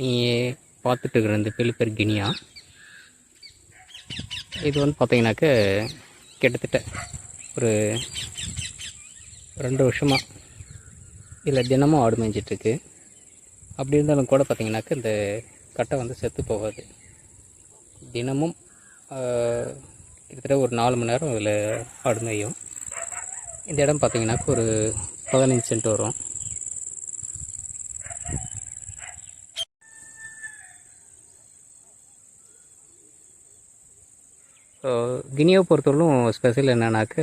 நீ பார்த்துட்டு இருக்கிற இந்த பில்லு பேர் கினியா. இது வந்து பார்த்தீங்கன்னாக்க கிட்டத்தட்ட ஒரு ரெண்டு வருஷமாக இதில் தினமும் ஆடு மேய்ஞ்சிட்ருக்கு. அப்படி இருந்தாலும் கூட பார்த்தீங்கன்னாக்க இந்த கட்டை வந்து செத்து போகாது. தினமும் கிட்டத்தட்ட ஒரு நாலு மணி நேரம் இதில் ஆடு மேயும். இந்த இடம் பார்த்தீங்கன்னாக்க ஒரு பதினஞ்சு சென்ட் வரும். கினியாவை பொறுத்தவரைக்கும் ஸ்பெஷல் என்னன்னாக்க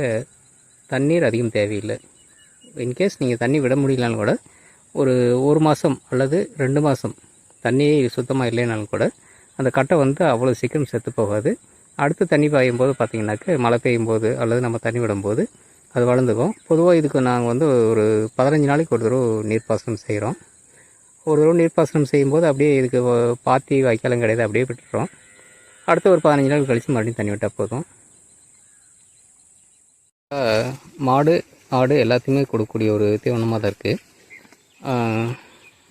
தண்ணீர் அதிகம் தேவையில்லை. இன்கேஸ் நீங்கள் தண்ணி விட முடியலனாலும் கூட ஒரு ஒரு மாதம் அல்லது ரெண்டு மாதம் தண்ணியே சுத்தமாக இல்லைனாலும் கூட அந்த கட்டை வந்து அவ்வளோ சீக்கிரம் செத்து போகாது. அடுத்து தண்ணி பாயும் போது பார்த்தீங்கன்னாக்க மழை பெய்யும் போது அல்லது நம்ம தண்ணி விடும்போது அது வளர்ந்துக்கும். பொதுவாக இதுக்கு நாங்கள் வந்து ஒரு பதினஞ்சு நாளைக்கு ஒரு தடவை நீர்ப்பாசனம் செய்கிறோம் ஒரு தடவை நீர்ப்பாசனம் செய்யும்போது அப்படியே இதுக்கு பாத்தி வைக்காலம் கிடையாது அப்படியே விட்டுறோம் அடுத்த ஒரு பதினஞ்சு நாள் கழித்து மறுபடியும் தண்ணி விட்டால் போதும். மாடு ஆடு எல்லாத்தையுமே கொடுக்கக்கூடிய ஒரு தீவனமாக தான் இருக்குது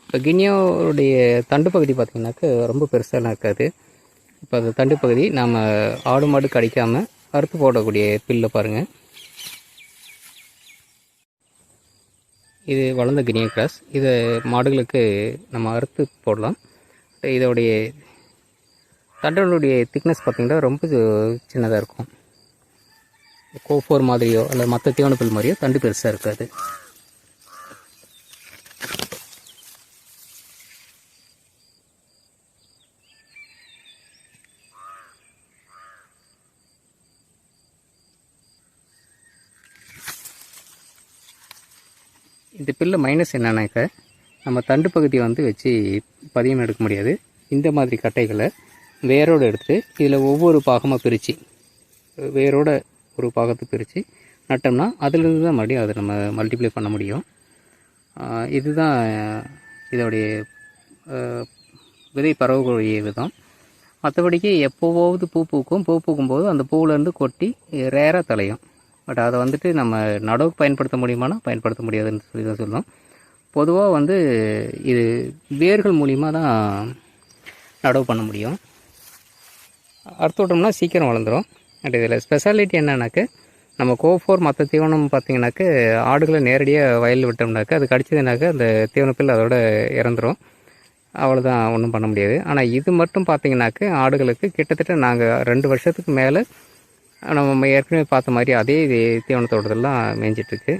இப்போ கினியோடைய தண்டு பகுதி பார்த்திங்கனாக்க ரொம்ப பெருசாலாம் இருக்காது. இப்போ அந்த தண்டு பகுதி நாம் ஆடு மாடு கடிக்காமல் அறுத்து போடக்கூடிய பில்லை பாருங்கள் இது வளர்ந்த கினியோ கிராஸ். இதை மாடுகளுக்கு நம்ம அறுத்து போடலாம். இதோடைய தண்டனுடைய திக்னஸ் பார்த்திங்கன்னா ரொம்ப சின்னதாக இருக்கும். கோஃபோர் மாதிரியோ அல்லது மற்ற தீவனப்புல் மாதிரியோ தண்டு பெருசாக இருக்காது. இந்த பில்ல மைனஸ் என்னன்னாக்க நம்ம தண்டு பகுதியை வந்து வச்சு பதியம் எடுக்க முடியாது. இந்த மாதிரி கட்டைகளை வேரோடு எடுத்து இதில் ஒவ்வொரு பாகமாக பிரித்து வேரோட ஒரு பாகத்தை பிரித்து நட்டோம்னா அதுலேருந்து தான் மறுபடியும் அதை நம்ம மல்டிப்ளை பண்ண முடியும். இதுதான் இதோடைய விதை பரவக்கூடிய விதம். மற்றபடிக்கு எப்போவாவது பூ பூக்கும் பூ பூக்கும்போது அந்த பூவிலேருந்து கொட்டி ரேராக தலையும். பட் அதை வந்துட்டு நம்ம நடவு பயன்படுத்த முடியுமானா பயன்படுத்த முடியாதுன்னு சொல்லி தான் சொல்லணும் பொதுவாக வந்து இது வேர்கள் மூலிமா தான் நடவு பண்ண முடியும். அறுத்து விட்டோம்னா சீக்கிரம் வளர்ந்துரும். அண்ட் இதில் ஸ்பெஷாலிட்டி என்னன்னாக்க நம்ம கோஃபோர் மற்ற தீவனம் பார்த்தீங்கன்னாக்கா ஆடுகளை நேரடியாக வயலில் விட்டோம்னாக்க அது கடிச்சதுனாக்க அந்த தீவனப்பில் அதோட இறந்துரும். அவ்வளோதான் ஒன்றும் பண்ண முடியாது. ஆனால் இது மட்டும் பார்த்தீங்கன்னாக்கா ஆடுகளுக்கு கிட்டத்தட்ட நாங்கள் ரெண்டு வருஷத்துக்கு மேலே நம்ம ஏற்கனவே பார்த்த மாதிரி அதே இது தீவனத்தோட்டத்தெல்லாம் மேய்ஞ்சிட்ருக்கு.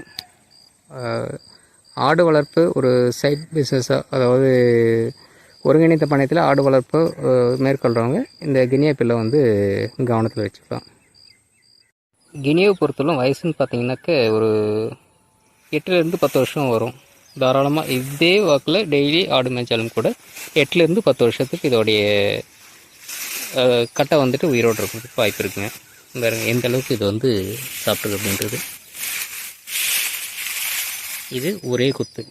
ஆடு வளர்ப்பு ஒரு சைட் பிஸ்னஸாக அதாவது ஒருங்கிணைந்த பணத்தில் ஆடு வளர்ப்பு மேற்கொள்கிறவங்க இந்த கினியா பில்லை வந்து கவனத்தில் வச்சுக்கலாம். கினியை பொறுத்தவரைக்கும் வயசுன்னு பார்த்தீங்கன்னாக்க ஒரு எட்டுலேருந்து பத்து வருஷம் வரும். தாராளமாக இதே வாக்கில் டெய்லி ஆடு மேய்ச்சாலும் கூட எட்டுலேருந்து பத்து வருஷத்துக்கு இதோடைய கட்டை வந்துட்டு உயிரோடு இருக்கிறதுக்கு வாய்ப்பு இருக்குங்க. வேறு எந்த அளவுக்கு இது வந்து சாப்பிட்ருக்கு அப்படின்றது. இது ஒரே குத்து.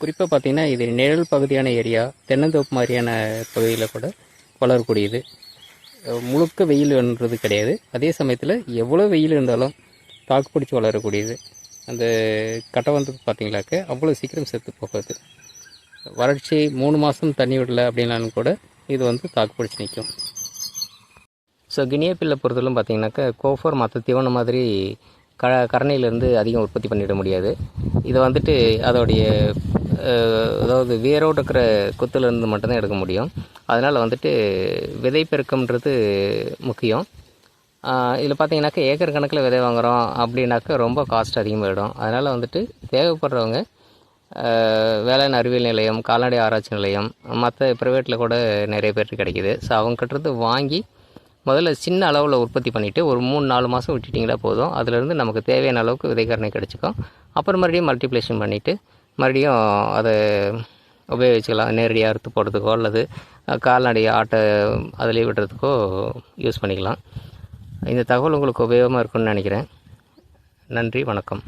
குறிப்பாக பார்த்தீங்கன்னா இது நிழல் பகுதியான ஏரியா தென்னந்தோப்பு மாதிரியான பகுதியில் கூட வளரக்கூடியது. முழுக்க வெயில்ன்றது கிடையாது. அதே சமயத்தில் எவ்வளோ வெயில் இருந்தாலும் தாக்கு பிடிச்சி வளரக்கூடியது. அந்த கட்டை வந்து பார்த்தீங்களாக்க அவ்வளோ சீக்கிரம் செத்து போகாது. வறட்சி மூணு மாதம் தண்ணி விடல அப்படின்னாலும் கூட இது வந்து தாக்கு பிடிச்சி நிற்கும் ஸோ கினியா பில்லை பொறுத்தவரைக்கும் கோஃபர் மற்ற தீவனம் மாதிரி க கரணையிலேருந்து அதிகம் உற்பத்தி பண்ணிட முடியாது. இதை வந்துட்டு அதோடைய அதாவது வேரோடு இருக்கிற குத்துலேருந்து மட்டும்தான் எடுக்க முடியும். அதனால் வந்துட்டு விதை பெருக்கம்ன்றது முக்கியம். இதில் பார்த்தீங்கன்னாக்கா ஏக்கர் கணக்கில் விதை வாங்குகிறோம் அப்படின்னாக்கா ரொம்ப காஸ்ட் அதிகமாகிடும் அதனால் வந்துட்டு தேவைப்படுறவங்க வேளாண் அறிவியல் நிலையம் கால்நடை ஆராய்ச்சி நிலையம் மற்ற ப்ரைவேட்டில் கூட நிறைய பேருக்கு கிடைக்கிது. ஸோ அவங்ககிட்ட வாங்கி முதல்ல சின்ன அளவில் உற்பத்தி பண்ணிவிட்டு ஒரு மூணு நாலு மாதம் விட்டுட்டிங்களா போதும். அதுலேருந்து நமக்கு தேவையான அளவுக்கு விதைக்கரணை கிடச்சிக்கும். அப்புறம் மறுபடியும் மல்டிப்ளேஷன் பண்ணிவிட்டு மறுபடியும் அதை உபயோகிச்சுக்கலாம் நேரடியாக அறுத்து போடுறதுக்கோ அல்லது கால்நடை ஆட்டை அதிலே விடுறதுக்கோ யூஸ் பண்ணிக்கலாம். இந்த தகவல் உங்களுக்கு உபயோகமாக இருக்கும்னு நினைக்கிறேன். நன்றி வணக்கம்.